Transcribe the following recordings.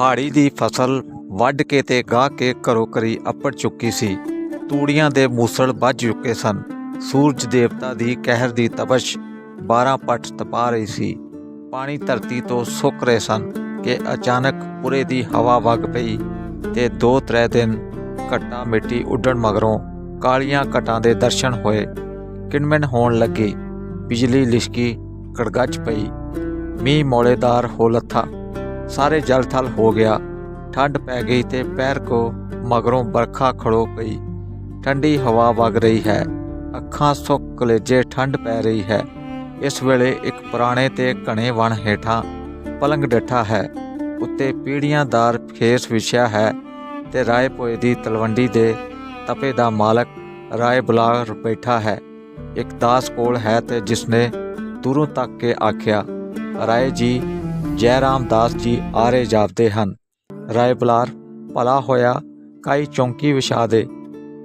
ਹਾੜੀ ਦੀ ਫਸਲ ਵੱਢ ਕੇ ਤੇ ਗਾਹ ਕੇ ਘਰੋ ਘਰੀ ਅੱਪੜ ਚੁੱਕੀ ਸੀ। ਤੂੜੀਆਂ ਦੇ ਮੂਸਲ ਵੱਜ ਚੁੱਕੇ ਸਨ। ਸੂਰਜ ਦੇਵਤਾ ਦੀ ਕਹਿਰ ਦੀ ਤਪਸ਼ 12 ਪੱਟ ਤਪਾ ਰਹੀ ਸੀ। ਪਾਣੀ ਧਰਤੀ ਤੋਂ ਸੁੱਕ ਰਹੇ ਸਨ ਕਿ ਅਚਾਨਕ ਪੂਰੇ ਦੀ ਹਵਾ ਵਗ ਪਈ ਤੇ ਦੋ ਤਰੇ ਦਿਨ ਘਟਾ ਮਿੱਟੀ ਉੱਡਣ ਮਗਰੋਂ ਕਾਲੀਆਂ ਘਟਾਂ ਦੇ ਦਰਸ਼ਨ ਹੋਏ। ਕਿਣਮਿਣ ਹੋਣ ਲੱਗੀ। ਬਿਜਲੀ ਲਿਸ਼ਕੀ ਕੜਗੱਜ ਪਈ। ਮੀਂਹ ਮੌਲੇਦਾਰ ਹੋ ਲੱਥਾ। ਸਾਰੇ ਜਲ ਥਲ ਹੋ ਗਿਆ। ਠੰਡ ਪੈ ਗਈ ਤੇ ਪੈਰ ਕੋ ਮਗਰੋਂ ਬਰਖਾ ਖੜੋ ਪਈ। ਠੰਡੀ ਹਵਾ ਵਗ ਰਹੀ ਹੈ। ਅੱਖਾਂ ਸੁੱਕ ਕਲੇਜੇ ਠੰਡ ਪੈ ਰਹੀ ਹੈ। ਇਸ ਵੇਲੇ ਇੱਕ ਪੁਰਾਣੇ ਤੇ ਘਣੇ ਵਣ ਹੇਠਾਂ ਪਲੰਗ ਡੱਠਾ ਹੈ। ਉੱਤੇ ਪੀੜੀਆਂਦਾਰ ਖੇਸ ਵਿਛਿਆ ਹੈ ਤੇ ਰਾਏ ਪੋਏ ਦੀ ਤਲਵੰਡੀ ਦੇ ਤਪੇ ਦਾ ਮਾਲਕ ਰਾਏ ਬੁਲਾਰ ਬੈਠਾ ਹੈ। ਇੱਕ ਦਾਸ ਕੋਲ ਹੈ ਤੇ ਜਿਸਨੇ ਦੂਰੋਂ ਤੱਕ ਕੇ ਆਖਿਆ, ਰਾਏ ਜੀ ਜੈ ਰਾਮਦਾਸ ਜੀ ਆਰੇ ਜਾਪਦੇ ਹਨ। ਰਾਏ ਬੁਲਾਰ ਭਲਾ ਹੋਇਆ, ਕਾਈ ਚੌਂਕੀ ਵਿਛਾ ਦੇ।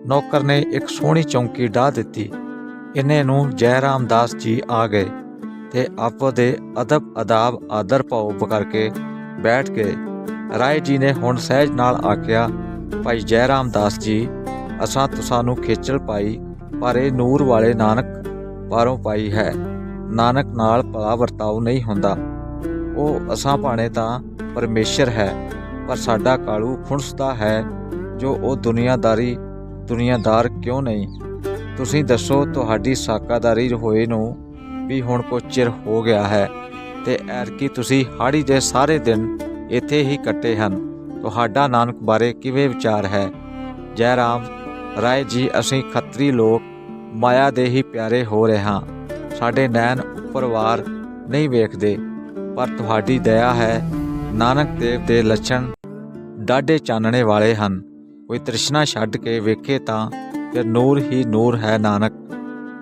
ਨੌਕਰ ਨੇ ਇੱਕ ਸੋਹਣੀ ਚੌਂਕੀ ਢਾ ਦਿੱਤੀ। ਇਹਨੇ ਨੂੰ ਜੈ ਰਾਮਦਾਸ ਜੀ ਆ ਗਏ ਤੇ ਆਪੋ ਦੇ ਅਦਬ, ਅਦਾਬ, ਆਦਰ ਭਾਉ ਕਰਕੇ ਬੈਠ ਗਏ। ਰਾਏ ਜੀ ਨੇ ਹੁਣ ਸਹਿਜ ਨਾਲ ਆਖਿਆ, ਭਾਈ ਜੈ ਰਾਮਦਾਸ ਜੀ, ਅਸਾਂ ਤੁਸਾਂ ਨੂੰ ਖੇਚਲ ਪਾਈ, ਪਰ ਇਹ ਨੂਰ ਵਾਲੇ ਨਾਨਕ ਬਾਹਰੋਂ ਪਾਈ ਹੈ। ਨਾਨਕ ਨਾਲ ਭਲਾ ਵਰਤਾਓ ਨਹੀਂ ਹੁੰਦਾ। ਉਹ ਅਸਾਂ ਭਾਣੇ ਤਾਂ ਪਰਮੇਸ਼ਰ ਹੈ, ਪਰ ਸਾਡਾ ਕਾਲੂ ਫੁੰਸਦਾ ਹੈ, ਜੋ ਉਹ ਦੁਨੀਆਦਾਰੀ, ਦੁਨੀਆਦਾਰ ਕਿਉਂ ਨਹੀਂ? ਤੁਸੀਂ ਦੱਸੋ ਤੁਹਾਡੀ ਸਾਕਾਦਾਰੀ ਹੋਏ ਨੂੰ ਵੀ ਹੁਣ ਕੁਝ ਚਿਰ ਹੋ ਗਿਆ ਹੈ, ਤੇ ਐਰਕੀ ਤੁਸੀਂ ਹਾੜੀ ਦੇ ਸਾਰੇ ਦਿਨ ਇੱਥੇ ਹੀ ਕੱਟੇ ਹਨ। ਤੁਹਾਡਾ ਨਾਨਕ ਬਾਰੇ ਕਿਵੇਂ ਵਿਚਾਰ ਹੈ? ਜੈ ਰਾਮ ਰਾਏ ਜੀ, ਅਸੀਂ ਖੱਤਰੀ ਲੋਕ ਮਾਇਆ ਦੇ ਹੀ ਪਿਆਰੇ ਹੋ ਰਹੇ ਹਾਂ। ਸਾਡੇ ਨੈਣ ਉੱਪਰਵਾਰ ਨਹੀਂ ਵੇਖਦੇ। ਪਰ ਤੁਹਾਡੀ ਦਇਆ ਹੈ। ਨਾਨਕ ਦੇਵ ਦੇ ਲੱਛਣ ਡਾਢੇ ਚਾਨਣੇ ਵਾਲੇ ਹਨ। ਕੋਈ ਤ੍ਰਿਸ਼ਨਾ ਛੱਡ ਕੇ ਵੇਖੇ ਤਾਂ ਫਿਰ ਨੂਰ ਹੀ ਨੂਰ ਹੈ ਨਾਨਕ।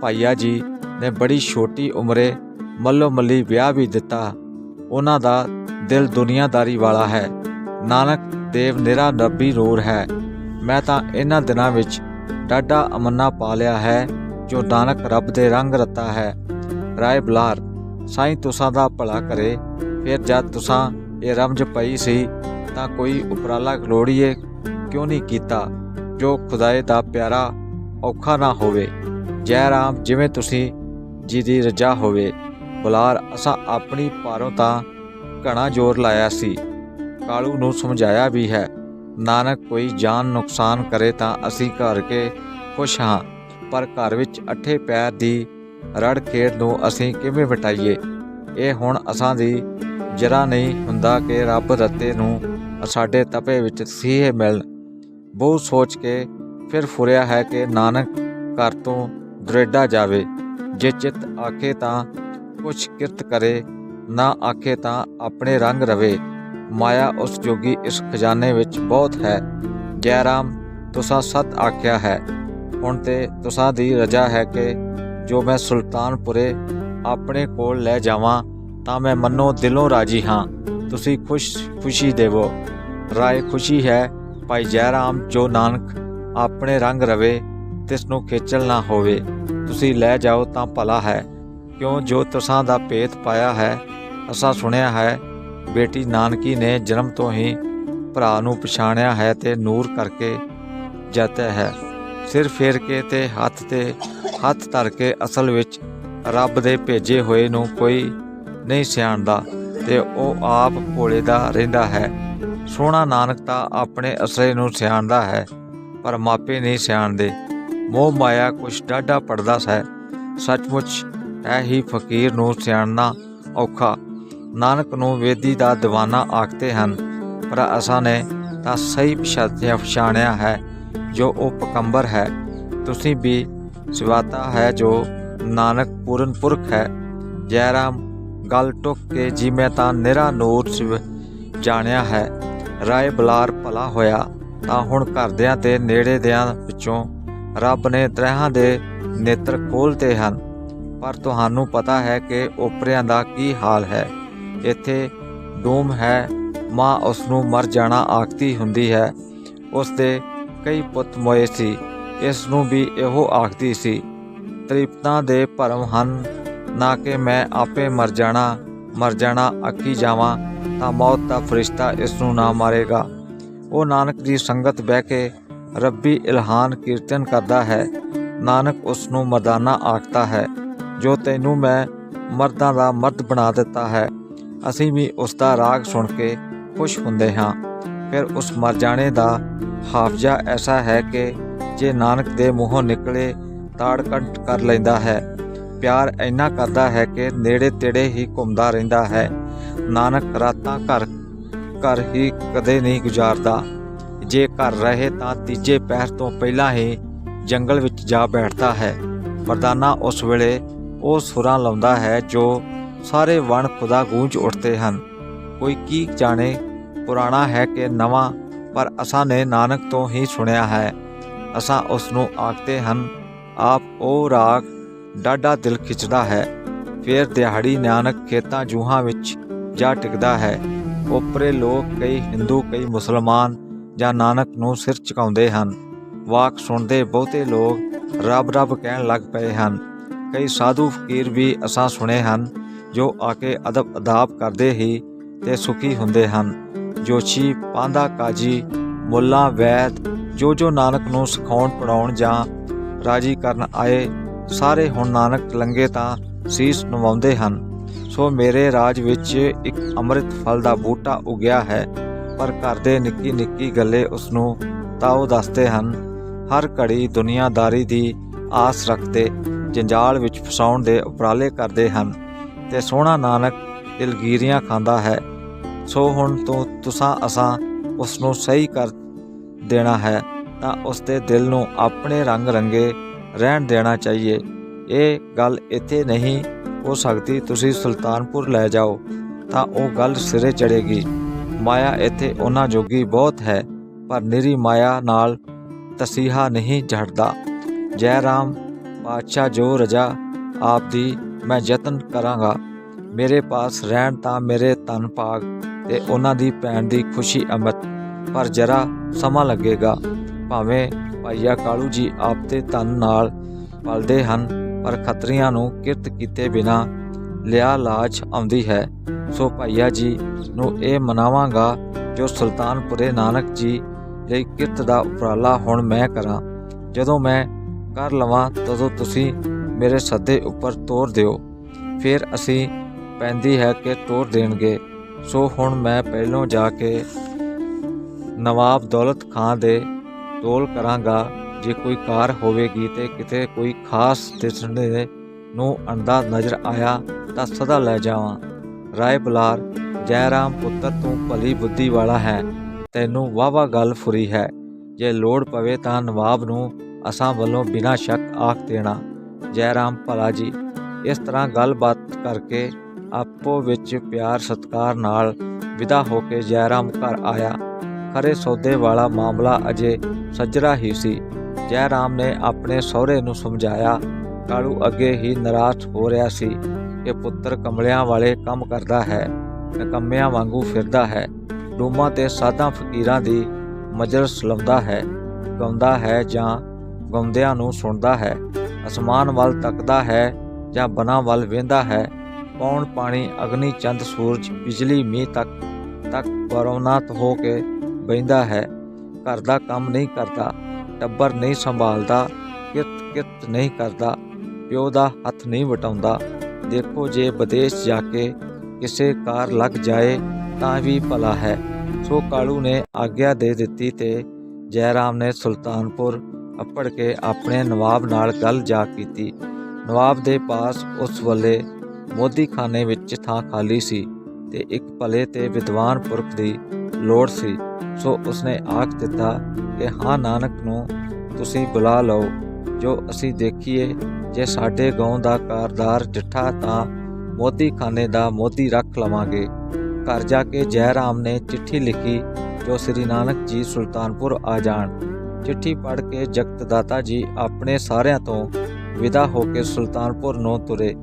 ਭਾਈਆ ਜੀ ਨੇ ਬੜੀ ਛੋਟੀ ਉਮਰੇ ਮੱਲੋ ਮੱਲੀ ਵਿਆਹ ਵੀ ਦਿੱਤਾ। ਉਹਨਾਂ ਦਾ ਦਿਲ ਦੁਨੀਆਦਾਰੀ ਵਾਲਾ ਹੈ। ਨਾਨਕ ਦੇਵ ਨਿਰਾ ਨਬੀ ਨੂਰ ਹੈ। ਮੈਂ ਤਾਂ ਇਹਨਾਂ ਦਿਨਾਂ ਵਿੱਚ ਡਾਢਾ ਅਮੰਨਾ ਪਾ ਲਿਆ ਹੈ, ਜੋ ਨਾਨਕ ਰੱਬ ਦੇ ਰੰਗ ਰਤਾ ਹੈ। ਰਾਏ ਬਲਾਰ ਸਾਈਂ ਤੁਸਾਂ ਦਾ ਭਲਾ ਕਰੇ। ਫਿਰ ਜਦ ਤੁਸਾਂ ਇਹ ਰਮਜ ਪਈ ਸੀ, ਤਾਂ ਕੋਈ ਉਪਰਾਲਾ ਲੋੜੀਏ ਕਿਉਂ ਨਹੀਂ ਕੀਤਾ, ਜੋ ਖੁਦਾਏ ਦਾ ਪਿਆਰਾ ਔਖਾ ਨਾ ਹੋਵੇ। ਜੈ ਰਾਮ, ਜਿਵੇਂ ਤੁਸੀਂ ਜੀ ਦੀ ਰਜਾ ਹੋਵੇ। ਬੁਲਾਰ, ਅਸਾਂ ਆਪਣੀ ਪਾਰੋਂ ਤਾਂ ਘਣਾ ਜ਼ੋਰ ਲਾਇਆ ਸੀ। ਕਾਲੂ ਨੂੰ ਸਮਝਾਇਆ ਵੀ ਹੈ, ਨਾਨਕ ਕੋਈ ਜਾਨ ਨੁਕਸਾਨ ਕਰੇ ਤਾਂ ਅਸੀਂ ਘਰ ਕੇ ਖੁਸ਼ ਹਾਂ, ਪਰ ਘਰ ਵਿੱਚ ਅੱਠੇ ਪੈਰ ਦੀ ਰੜ ਖੇਡ ਨੂੰ ਅਸੀਂ ਕਿਵੇਂ ਵਟਾਈਏ? ਇਹ ਹੁਣ ਅਸਾਂ ਦੀ ਜਰਾ ਨਹੀਂ ਹੁੰਦਾ ਕਿ ਰੱਬ ਰਤੇ ਨੂੰ ਸਾਡੇ ਤਪੇ ਵਿੱਚ ਸੀਹੇ ਮਿਲਣ। ਬਹੁਤ ਸੋਚ ਕੇ ਫਿਰ ਫੁਰਿਆ ਹੈ ਕਿ ਨਾਨਕ ਘਰ ਤੋਂ ਦਰੇਡਾ ਜਾਵੇ। ਜੇ ਚਿੱਤ ਆਖੇ ਤਾਂ ਕੁਛ ਕਿਰਤ ਕਰੇ, ਨਾ ਆਖੇ ਤਾਂ ਆਪਣੇ ਰੰਗ ਰਵੇ। ਮਾਇਆ ਉਸ ਜੋਗੀ ਇਸ ਖਜ਼ਾਨੇ ਵਿੱਚ ਬਹੁਤ ਹੈ। ਜੈ ਰਾਮ, ਤੁਸਾਂ ਸਤ ਆਖਿਆ ਹੈ। ਹੁਣ ਤੇ ਤੁਸਾਂ ਦੀ ਰਜਾ ਹੈ ਕਿ ਜੋ ਮੈਂ ਸੁਲਤਾਨਪੁਰੇ ਆਪਣੇ ਕੋਲ ਲੈ ਜਾਵਾਂ, ਤਾਂ ਮੈਂ ਮੰਨੋ ਦਿਲੋਂ ਰਾਜੀ ਹਾਂ। ਤੁਸੀਂ ਖੁਸ਼ ਖੁਸ਼ੀ ਦੇਵੋ। ਰਾਏ ਖੁਸ਼ੀ ਹੈ, ਭਾਈ ਜੈਰਾਮ ਜੋ ਨਾਨਕ ਆਪਣੇ ਰੰਗ ਰਵੇ ਤਿਸ ਨੂੰ ਖੇਚਲ ਨਾ ਹੋਵੇ। ਤੁਸੀਂ ਲੈ ਜਾਓ ਤਾਂ ਭਲਾ ਹੈ। ਕਿਉਂ ਜੋ ਤੁਸਾਂ ਦਾ ਭੇਤ ਪਾਇਆ ਹੈ, ਅਸਾਂ ਸੁਣਿਆ ਹੈ, ਬੇਟੀ ਨਾਨਕੀ ਨੇ ਜਨਮ ਤੋਂ ਹੀ ਭਰਾ ਨੂੰ ਪਛਾਣਿਆ ਹੈ ਤੇ ਨੂਰ ਕਰਕੇ ਜਾਤਾ ਹੈ। ਸਿਰ ਫੇਰ ਕੇ ਤੇ ਹੱਥ ਤੇ ਹੱਥ ਧਰ ਕੇ ਅਸਲ ਵਿੱਚ ਰੱਬ ਦੇ ਭੇਜੇ ਹੋਏ ਨੂੰ ਕੋਈ ਨਹੀਂ ਸਿਆਣਦਾ ਤੇ ਉਹ ਆਪ ਭੋਲੇ ਦਾ ਰਹਿੰਦਾ ਹੈ। ਸੋਹਣਾ ਨਾਨਕ ਤਾਂ ਆਪਣੇ ਅਸਲੇ ਨੂੰ ਸਿਆਣਦਾ ਹੈ, ਪਰ ਮਾਪੇ ਨਹੀਂ ਸਿਆਣਦੇ। ਮੋਹ ਮਾਇਆ ਕੁਛ ਡਾਢਾ ਪੜਦਾ ਹੈ। ਸੱਚਮੁੱਚ ਹੈ ਹੀ ਫਕੀਰ ਨੂੰ ਸਿਆਣਨਾ ਔਖਾ। ਨਾਨਕ ਨੂੰ ਵੇਦੀ ਦਾ ਦੀਵਾਨਾ ਆਖਦੇ ਹਨ, ਪਰ ਅਸਾਂ ਨੇ ਤਾਂ ਸਹੀ ਪਛਾਣਿਆ ਪਛਾਣਿਆ ਹੈ, ਜੋ ਉਹ ਪਕੰਬਰ ਹੈ। ਤੁਸੀਂ ਵੀ ਸਿਵਾਤਾ ਹੈ ਜੋ ਨਾਨਕ ਪੂਰਨ ਪੁਰਖ ਹੈ। ਜੈ ਰਾਮ ਗੱਲ ਟੁੱਕ ਕੇ ਜੀ ਮੈਂ ਤਾਂ ਨਿਰਾ ਨੂਰ ਸਿਵ ਜਾਣਿਆ ਹੈ। ਰਾਏ ਬਲਾਰ ਭਲਾ ਹੋਇਆ ਤਾਂ ਹੁਣ ਘਰਦਿਆਂ ਤੇ ਨੇੜੇ ਦਿਆਂ ਵਿੱਚੋਂ ਰੱਬ ਨੇ ਤਰਹਾਂ ਦੇ ਨੇਤਰ ਖੋਲਤੇ ਹਨ। ਪਰ ਤੁਹਾਨੂੰ ਪਤਾ ਹੈ ਕਿ ਓਪਰਿਆਂ ਦਾ ਕੀ ਹਾਲ ਹੈ। ਇੱਥੇ ਡੂਮ ਹੈ, ਮਾਂ ਉਸ ਨੂੰ ਮਰ ਜਾਣਾ ਆਖਦੀ ਹੁੰਦੀ ਹੈ। ਉਸ ਦੇ ਕਈ ਪੁੱਤ ਮੋਏ ਸੀ। ਇਸ ਨੂੰ ਵੀ ਇਹੋ ਆਖਦੀ ਸੀ, ਤ੍ਰਿਪਤਾਂ ਦੇ ਭਰਮ ਹਨ, ਨਾ ਕਿ ਮੈਂ ਆਪੇ ਮਰ ਜਾਣਾ ਮਰ ਜਾਣਾ ਅੱਕੀ ਜਾਵਾਂ, ਤਾਂ ਮੌਤ ਦਾ ਫਰਿਸ਼ਤਾ ਇਸ ਨੂੰ ਨਾ ਮਾਰੇਗਾ। ਉਹ ਨਾਨਕ ਦੀ ਸੰਗਤ ਬਹਿ ਕੇ ਰੱਬੀ ਇਲਹਾਨ ਕੀਰਤਨ ਕਰਦਾ ਹੈ, ਨਾਨਕ ਉਸ ਨੂੰ ਮਰਦਾਨਾ ਆਖਦਾ ਹੈ, ਜੋ ਤੈਨੂੰ ਮੈਂ ਮਰਦਾਂ ਦਾ ਮਰਦ ਬਣਾ ਦਿੱਤਾ ਹੈ, ਅਸੀਂ ਵੀ ਉਸ ਦਾ ਰਾਗ ਸੁਣ ਕੇ ਖੁਸ਼ ਹੁੰਦੇ ਹਾਂ। ਫਿਰ ਉਸ ਮਰ ਜਾਣੇ ਦਾ ਹਾਫਜ਼ਾ ਐਸਾ ਹੈ ਕਿ ਜੇ ਨਾਨਕ ਦੇ ਮੂੰਹੋਂ ਨਿਕਲੇ ਤਾੜ ਕੰਟ ਕਰ ਲੈਂਦਾ ਹੈ। ਪਿਆਰ ਇੰਨਾ ਕਰਦਾ ਹੈ ਕਿ ਨੇੜੇ ਤੇੜੇ ਹੀ ਘੁੰਮਦਾ ਰਹਿੰਦਾ ਹੈ। ਨਾਨਕ ਰਾਤਾਂ ਘਰ ਘਰ ਹੀ ਕਦੇ ਨਹੀਂ ਗੁਜ਼ਾਰਦਾ। ਜੇ ਘਰ ਰਹੇ ਤਾਂ ਤੀਜੇ ਪਹਿਰ ਤੋਂ ਪਹਿਲਾਂ ਹੀ ਜੰਗਲ ਵਿੱਚ ਜਾ ਬੈਠਦਾ ਹੈ। ਮਰਦਾਨਾ ਉਸ ਵੇਲੇ ਉਹ ਸੁਰਾਂ ਲਾਉਂਦਾ ਹੈ ਜੋ ਸਾਰੇ ਵਣ ਖੁਦਾ ਗੂੰਜ ਉੱਠਦੇ ਹਨ। ਕੋਈ ਕੀ ਜਾਣੇ, ਪੁਰਾਣਾ ਹੈ ਕਿ ਨਵਾਂ, ਪਰ ਅਸਾਂ ਨੇ ਨਾਨਕ ਤੋਂ ਹੀ ਸੁਣਿਆ ਹੈ। ਅਸਾਂ ਉਸ ਨੂੰ ਆਖਦੇ ਹਨ, ਆਪ ਉਹ ਰਾਗ ਡਾਡਾ ਦਿਲ ਖਿੱਚਦਾ ਹੈ, ਫਿਰ ਦਿਹਾੜੀ ਨਾਨਕ ਖੇਤਾਂ ਜੂਹਾਂ ਵਿੱਚ ਜਾ ਟਿਕਦਾ ਹੈ। ਉਪਰੇ ਲੋਕ ਕਈ ਹਿੰਦੂ, ਕਈ ਮੁਸਲਮਾਨ ਜਾਂ ਨਾਨਕ ਨੂੰ ਸਿਰ ਝੁਕਾਉਂਦੇ ਹਨ। ਵਾਕ ਸੁਣਦੇ ਬਹੁਤੇ ਲੋਕ ਰੱਬ ਰੱਬ ਕਹਿਣ ਲੱਗ ਪਏ ਹਨ। ਕਈ ਸਾਧੂ ਫਕੀਰ ਵੀ ਅਸਾਂ ਸੁਣੇ ਹਨ, ਜੋ ਆ ਕੇ ਅਦਬ ਅਦਾਬ ਕਰਦੇ ਹੀ ਤੇ ਸੁਖੀ ਹੁੰਦੇ ਹਨ। ਜੋਸ਼ੀ ਪਾਂਦਾ ਕਾਜੀ, ਮੁੱਲਾ, ਵੈਦ ਜੋ ਜੋ ਨਾਨਕ ਨੂੰ ਸਿਖਾਉਣ ਪੜਾਉਣ ਜਾਂ ਰਾਜੀ ਕਰਨ ਆਏ, ਸਾਰੇ ਹੁਣ ਨਾਨਕ ਲੰਗੇ ਤਾਂ ਸੀਸ ਨਵਾਉਂਦੇ ਹਨ। ਸੋ ਮੇਰੇ ਰਾਜ ਵਿੱਚ ਇੱਕ ਅੰਮ੍ਰਿਤ ਫਲ ਦਾ ਬੂਟਾ ਉਗਿਆ ਹੈ, ਪਰ ਘਰ ਦੇ ਨਿੱਕੀ ਨਿੱਕੀ ਗੱਲੇ ਉਸ ਨੂੰ ਤਾਂ ਉਹ ਦੱਸਦੇ ਹਨ। ਹਰ ਘੜੀ ਦੁਨੀਆਦਾਰੀ ਦੀ ਆਸ ਰੱਖਦੇ, ਜੰਜਾਲ ਵਿੱਚ ਫਸਾਉਣ ਦੇ ਉਪਰਾਲੇ ਕਰਦੇ ਹਨ ਤੇ ਸੋਹਣਾ ਨਾਨਕ ਦਿਲਗੀਰੀਆਂ ਖਾਂਦਾ ਹੈ। ਸੋ ਹੁਣ ਤੋਂ ਤੁਸਾਂ ਅਸਾਂ ਉਸ ਨੂੰ ਸਹੀ ਕਰ ਦੇਣਾ ਹੈ, ਤਾਂ ਉਸ ਦੇ ਦਿਲ ਨੂੰ ਆਪਣੇ ਰੰਗ ਰੰਗੇ ਰਹਿਣ ਦੇਣਾ ਚਾਹੀਏ। ਇਹ ਗੱਲ ਇੱਥੇ ਨਹੀਂ ਹੋ ਸਕਦੀ, ਤੁਸੀਂ ਸੁਲਤਾਨਪੁਰ ਲੈ ਜਾਓ, ਤਾਂ ਉਹ ਗੱਲ ਸਿਰੇ ਚੜੇਗੀ ਮਾਇਆ ਇੱਥੇ ਉਹਨਾਂ ਜੋਗੀ ਬਹੁਤ ਹੈ, ਪਰ ਨਿਰੀ ਮਾਇਆ ਨਾਲ ਤਸੀਹਾ ਨਹੀਂ ਝੜਦਾ। ਜੈ ਰਾਮ, ਪਾਤਸ਼ਾਹ ਜੋ ਰਜਾ ਆਪ ਦੀ ਮੈਂ ਯਤਨ ਕਰਾਂਗਾ। ਮੇਰੇ ਪਾਸ ਰਹਿਣ ਤਾਂ ਮੇਰੇ ਤਨ ਭਾਗ ਤੇ ਉਹਨਾਂ ਦੀ ਭੈਣ ਦੀ ਖੁਸ਼ੀ ਅਮਤ ਪਰ ਜਰਾ ਸਮਾਂ ਲੱਗੇਗਾ। ਭਾਵੇਂ ਭਾਈਆ ਕਾਲੂ ਜੀ ਆਪ ਤੇ ਤਨ ਨਾਲ ਪਲਦੇ ਹਨ, ਪਰ ਖਤਰੀਆਂ ਨੂੰ ਕਿਰਤ ਕੀਤੇ ਬਿਨਾ ਲਿਆ ਲਾਜ ਆਉਂਦੀ ਹੈ। ਸੋ ਭਾਈਆ ਜੀ ਨੂੰ ਇਹ ਮਨਾਵਾਂਗਾ ਜੋ ਸੁਲਤਾਨਪੁਰੇ ਨਾਨਕ ਜੀ ਲਈ ਕਿਰਤ ਦਾ ਉਪਰਾਲਾ ਹੁਣ ਮੈਂ ਕਰਾਂ। ਜਦੋਂ ਮੈਂ ਕਰ ਲਵਾਂ, ਤਦੋਂ ਤੁਸੀਂ ਮੇਰੇ ਸੱਦੇ ਉੱਪਰ ਤੋਰ ਦਿਓ। ਫਿਰ ਅਸੀਂ ਪੈਂਦੀ ਹੈ ਕਿ ਤੋਰ ਦੇਣਗੇ। ਸੋ ਹੁਣ ਮੈਂ ਪਹਿਲੋਂ ਜਾ ਕੇ ਨਵਾਬ ਦੌਲਤ ਖਾਨ ਦੇ ਤੋਲ ਕਰਾਂਗਾ। ਜੇ ਕੋਈ ਕਾਰ ਹੋਵੇਗੀ ਤੇ ਕਿਤੇ ਕੋਈ ਖਾਸ ਦਿਸਣੇ ਨੂੰ ਅੰਦਾ ਨਜ਼ਰ ਆਇਆ ਤਾਂ ਸਦਾ ਲੈ ਜਾਵਾਂ। ਰਾਏ ਬੁਲਾਰ ਜੈ ਰਾਮ ਪੁੱਤਰ ਤੂੰ ਭਲੀ ਬੁੱਧੀ ਵਾਲਾ ਹੈ। ਤੈਨੂੰ ਵਾਵਾ ਗੱਲ ਫੁਰੀ ਹੈ। ਜੇ ਲੋੜ ਪਵੇ ਤਾਂ ਨਵਾਬ ਨੂੰ ਅਸਾਂ ਵੱਲੋਂ ਬਿਨਾਂ ਸ਼ੱਕ ਆਖ ਦੇਣਾ। ਜੈ ਰਾਮ ਭਲਾ ਜੀ, ਇਸ ਤਰ੍ਹਾਂ ਗੱਲਬਾਤ ਕਰਕੇ ਆਪੋ ਵਿੱਚ ਪਿਆਰ ਸਤਕਾਰ ਨਾਲ ਵਿਦਾ ਹੋ ਕੇ ਜੈ ਰਾਮ ਘਰ ਆਇਆ। ਖਰੇ ਸੌਦੇ ਵਾਲਾ ਮਾਮਲਾ ਅਜੇ ਸੱਜਰਾ ਹੀ ਸੀ। ਜੈ ਰਾਮ ਨੇ ਆਪਣੇ ਸਹੁਰੇ ਨੂੰ ਸਮਝਾਇਆ, ਕਾਲੂ ਅੱਗੇ ਹੀ ਨਾਰਾਜ਼ ਹੋ ਰਿਹਾ ਸੀ ਕਿ ਪੁੱਤਰ ਕਮਲਿਆਂ ਵਾਲੇ ਕੰਮ ਕਰਦਾ ਹੈ, ਨਕੰਮਿਆਂ ਵਾਂਗੂ ਫਿਰਦਾ ਹੈ ਡੂਮਾਂ ਤੇ ਸਾਧਾਂ ਫਕੀਰਾਂ ਦੀ ਮਜਲਿਸ ਲਾਉਂਦਾ ਹੈ, ਗਾਉਂਦਾ ਹੈ ਜਾਂ ਗਾਉਂਦਿਆਂ ਨੂੰ ਸੁਣਦਾ ਹੈ, ਅਸਮਾਨ ਵੱਲ ਤੱਕਦਾ ਹੈ ਜਾਂ ਬਨਾਂ ਵੱਲ ਵੇਂਦਾ ਹੈ, ਪੌਣ ਪਾਣੀ ਅਗਨੀ ਚੰਦ ਸੂਰਜ, ਬਿਜਲੀ ਮੀਂਹ ਤੱਕ ਤੱਕ ਪਰਵਨਾਤ ਹੋ ਕੇ ਬੈਂਦਾ ਹੈ, ਘਰ ਦਾ ਕੰਮ ਨਹੀਂ ਕਰਦਾ, ਟੱਬਰ ਨਹੀਂ ਸੰਭਾਲਦਾ ਕਿਤ ਕਿਤ ਨਹੀਂ ਕਰਦਾ, ਪਿਓ ਦਾ ਹੱਥ ਨਹੀਂ ਵਟਾਉਂਦਾ। ਦੇਖੋ ਜੇ ਵਿਦੇਸ਼ ਜਾ ਕੇ ਕਿਸੇ ਕਾਰ ਲੱਗ ਜਾਏ ਤਾਂ ਵੀ ਭਲਾ ਹੈ। ਸੋ ਕਾਲੂ ਨੇ ਆਗਿਆ ਦੇ ਦਿੱਤੀ ਤੇ ਜੈਰਾਮ ਨੇ ਸੁਲਤਾਨਪੁਰ ਅੱਪੜ ਕੇ ਆਪਣੇ ਨਵਾਬ ਨਾਲ ਗੱਲ ਜਾ ਕੀਤੀ। ਨਵਾਬ ਦੇ ਪਾਸ ਉਸ ਵੇਲੇ ਮੋਦੀ ਖਾਨੇ ਵਿੱਚ ਥਾਂ ਖਾਲੀ ਸੀ ਤੇ ਇੱਕ ਭਲੇ ਤੇ ਵਿਦਵਾਨ ਪੁਰਖ ਦੀ ਲੋੜ ਸੀ। ਸੋ ਉਸਨੇ ਆਖ ਦਿੱਤਾ ਕਿ ਹਾਂ ਨਾਨਕ ਨੂੰ ਤੁਸੀਂ ਬੁਲਾ ਲਓ। ਜੋ ਅਸੀਂ ਦੇਖੀਏ ਜੇ ਸਾਡੇ ਗਾਉਂ ਦਾ ਕਾਰਦਾਰ ਡਿੱਠਾ ਤਾਂ ਮੋਦੀ ਖਾਨੇ ਦਾ ਮੋਦੀ ਰੱਖ ਲਵਾਂਗੇ। ਘਰ ਜਾ ਕੇ ਜੈ ਰਾਮ ਨੇ ਚਿੱਠੀ ਲਿਖੀ ਜੋ ਸ੍ਰੀ ਨਾਨਕ ਜੀ ਸੁਲਤਾਨਪੁਰ ਆ ਜਾਣ। ਚਿੱਠੀ ਪੜ੍ਹ ਕੇ ਜਗਤ ਦਾਤਾ ਜੀ ਆਪਣੇ ਸਾਰਿਆਂ ਤੋਂ ਵਿਦਾ ਹੋ ਕੇ ਸੁਲਤਾਨਪੁਰ ਨੂੰ ਤੁਰੇ।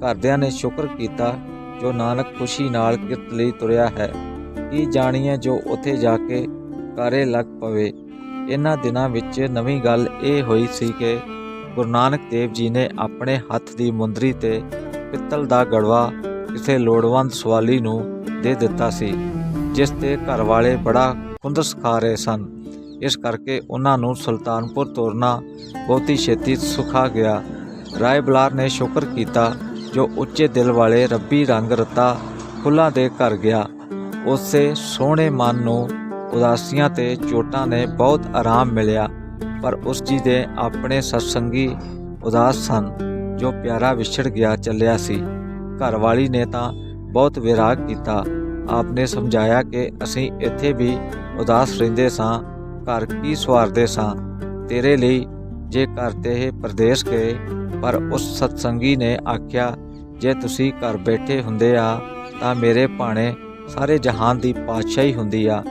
ਘਰਦਿਆਂ ਨੇ ਸ਼ੁਕਰ ਕੀਤਾ ਜੋ ਨਾਨਕ ਖੁਸ਼ੀ ਨਾਲ ਕਿਰਤ ਲਈ ਤੁਰਿਆ ਹੈ। ਕੀ ਜਾਣੀਏ ਜੋ ਉੱਥੇ ਜਾ ਕੇ ਕਾਰੇ ਲੱਗ ਪਵੇ? ਇਹਨਾਂ ਦਿਨਾਂ ਵਿੱਚ ਨਵੀਂ ਗੱਲ ਇਹ ਹੋਈ ਸੀ ਕਿ ਗੁਰੂ ਨਾਨਕ ਦੇਵ ਜੀ ਨੇ ਆਪਣੇ ਹੱਥ ਦੀ ਮੁੰਦਰੀ ਤੇ ਪਿੱਤਲ ਦਾ ਗੜਵਾ ਕਿਸੇ ਲੋੜਵੰਦ ਸਵਾਲੀ ਨੂੰ ਦੇ ਦਿੱਤਾ ਸੀ, ਜਿਸ ਤੇ ਘਰ ਵਾਲੇ ਬੜਾ ਖੁੰਦਸ ਖਾ ਰਹੇ ਸਨ। ਇਸ ਕਰਕੇ ਉਹਨਾਂ ਨੂੰ ਸੁਲਤਾਨਪੁਰ ਤੋਰਨਾ ਬਹੁਤੀ ਛੇਤੀ ਸੁਖਾ ਗਿਆ। ਰਾਏ ਬਲਾਰ ਨੇ ਸ਼ੁਕਰ ਕੀਤਾ ਜੋ ਉੱਚੇ ਦਿਲ ਵਾਲੇ ਰੱਬੀ ਰੰਗ ਰਤਾ ਫੁੱਲਾਂ ਦੇ ਘਰ ਗਿਆ। ਉਸੇ ਸੋਹਣੇ ਮਨ ਨੂੰ ਉਦਾਸੀਆਂ ਤੇ ਚੋਟਾਂ ਨੇ ਬਹੁਤ ਆਰਾਮ ਮਿਲਿਆ, ਪਰ ਉਸ ਜੀ ਦੇ ਆਪਣੇ ਸਤਸੰਗੀ ਉਦਾਸ ਸਨ, ਜੋ ਪਿਆਰਾ ਵਿਛੜ ਗਿਆ ਚੱਲਿਆ ਸੀ। ਘਰ ਵਾਲੀ ਨੇ ਤਾਂ ਬਹੁਤ ਵਿਰਾਗ ਕੀਤਾ। ਆਪਨੇ ਸਮਝਾਇਆ ਕਿ ਅਸੀਂ ਇੱਥੇ ਵੀ ਉਦਾਸ ਰਹਿੰਦੇ ਸਾਂ, ਘਰ ਕੀ ਸਵਾਰਦੇ ਸਾਂ? ਤੇਰੇ ਲਈ ਜੇ ਘਰ ਤੇ ਇਹ ਪਰਦੇਸ ਗਏ, ਪਰ ਉਸ ਸਤਸੰਗੀ ਨੇ ਆਖਿਆ, ਜੇ ਤੁਸੀਂ ਘਰ ਬੈਠੇ ਹੁੰਦੇ ਆ, ਤਾਂ ਮੇਰੇ ਭਾਣੇ ਸਾਰੇ ਜਹਾਨ ਦੀ ਪਾਤਸ਼ਾਹੀ ਹੁੰਦੀ ਆ।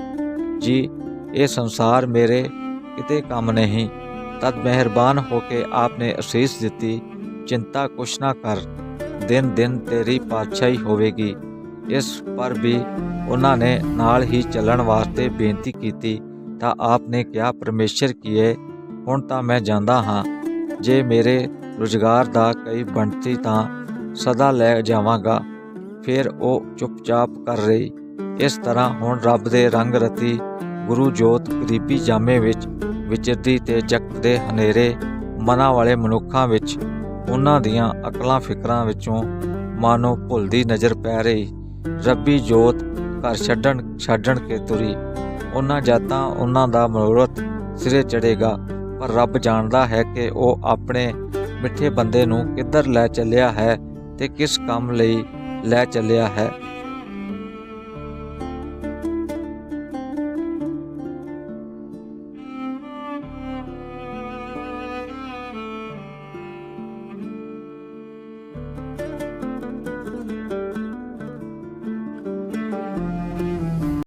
ਜੀ, ਇਹ ਸੰਸਾਰ ਮੇਰੇ ਕਿਤੇ ਕੰਮ ਨਹੀਂ। ਤਦ ਮਿਹਰਬਾਨ ਹੋ ਕੇ ਆਪਨੇ ਅਸੀਸ ਦਿੱਤੀ, ਚਿੰਤਾ ਕੁਛ ਨਾ ਕਰ। ਦਿਨ ਦਿਨ ਤੇਰੀ ਪਾਤਸ਼ਾਹੀ ਹੋਵੇਗੀ। ਇਸ ਪਰ ਵੀ ਉਹਨਾਂ ਨੇ ਨਾਲ ਹੀ ਚੱਲਣ ਵਾਸਤੇ ਬੇਨਤੀ ਕੀਤੀ, ਤਾਂ ਆਪ ਨੇ ਕਿਹਾ ਪਰਮੇਸ਼ਰ ਕੀਏ, ਹੁਣ ਤਾਂ ਮੈਂ ਜਾਂਦਾ ਹਾਂ। ਜੇ ਮੇਰੇ ਰੁਜ਼ਗਾਰ ਦਾ ਕਈ ਬਣਤੀ ਤਾਂ ਸਦਾ ਲੈ ਜਾਵਾਂਗਾ। ਫਿਰ ਉਹ ਚੁੱਪਚਾਪ ਕਰ ਰਹੀ। ਇਸ ਤਰ੍ਹਾਂ ਹੁਣ ਰੱਬ ਦੇ ਰੰਗ ਰਤੀ ਗੁਰੂ ਜੋਤ ਗਰੀਬੀ ਜਾਮੇ ਵਿੱਚ ਵਿਚਰਦੀ ਤੇ ਜਗਤ ਦੇ ਹਨੇਰੇ ਮਨਾਂ ਵਾਲੇ ਮਨੁੱਖਾਂ ਵਿੱਚ ਉਹਨਾਂ ਦੀਆਂ ਅਕਲਾਂ ਫਿਕਰਾਂ ਵਿੱਚੋਂ ਮਾਨੋ ਭੁੱਲਦੀ ਨਜ਼ਰ ਪੈ ਰਹੀ। ਰੱਬੀ ਜੋਤ ਘਰ ਛੱਡਣ ਛੱਡਣ ਕੇ ਤੁਰੀ। ਉਹਨਾਂ ਜਾਤਾਂ ਉਹਨਾਂ ਦਾ ਮਨੋਰਥ ਸਿਰੇ ਚੜੇਗਾ ਪਰ ਰੱਬ ਜਾਣਦਾ ਹੈ ਕਿ ਉਹ ਆਪਣੇ ਮਿੱਠੇ ਬੰਦੇ ਨੂੰ ਕਿੱਧਰ ਲੈ ਚੱਲਿਆ ਹੈ ਤੇ ਕਿਸ ਕੰਮ ਲਈ ਲੈ ਚੱਲਿਆ ਹੈ।